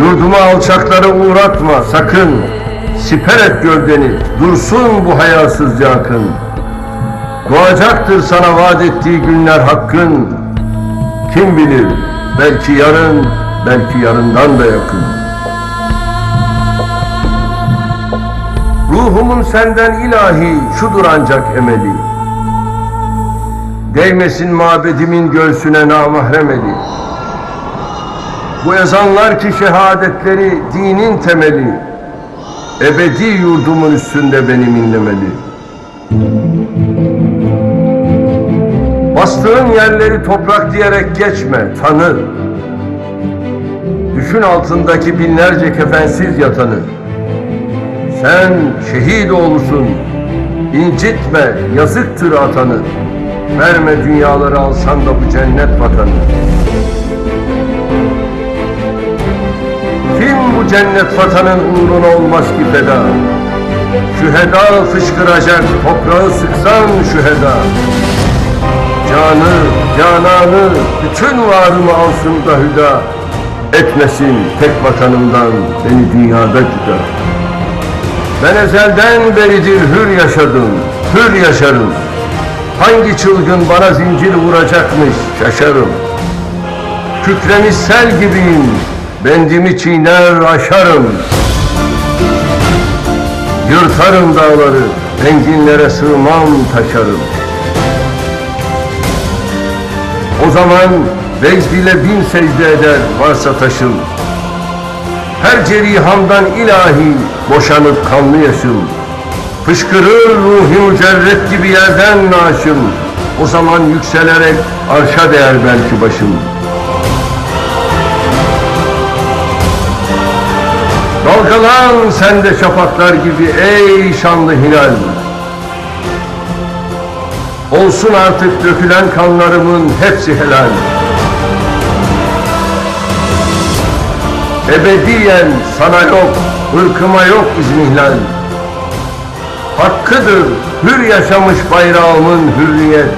Ruhuma alçaklara uğratma sakın. Siper et gövdeni, dursun bu hayasızca akın. Doğacaktır sana vaat ettiği günler hakkın. Kim bilir, belki yarın, belki yarından da yakın. Ruhumun senden ilahi şudur ancak emeli. Değmesin mabedimin göğsüne namahrem eli. Bu ezanlar ki şehadetleri dinin temeli. Ebedi yurdumun üstünde benim inlemeli. Bastığın yerleri toprak diyerek geçme, tanı. Düşün altındaki binlerce kefensiz yatanı. Sen şehit oğlusun, incitme, yazıktır atanı. Verme dünyaları alsan da bu cennet vatanı. Bu cennet vatanın uğruna olmaz ki feda? Şüheda fışkıracak, toprağı sıksan şüheda. Canı, cananı, bütün varımı alsın da hüda. Etmesin tek vatanımdan beni dünyada güda. Ben ezelden beridir hür yaşadım, hür yaşarım. Hangi çılgın bana zincir vuracakmış şaşarım. Kükremiş sel gibiyim, bendimi çiğner aşarım. Yırtarım dağları, enginlere sığmam taşarım. O zaman vecd ile bin secde eder varsa taşım. Her cerihamdan ilahi boşanıp kanlı yaşım. Fışkırır ruhi mücerret gibi yerden naşım. O zaman yükselerek arşa değer belki başım. Dalgalan sen de şafaklar gibi ey şanlı hilal. Olsun artık dökülen kanlarımın hepsi helal. Ebediyen sana yok, ırkıma yok izmihlal. Hakkıdır hür yaşamış bayrağımın hürriyet.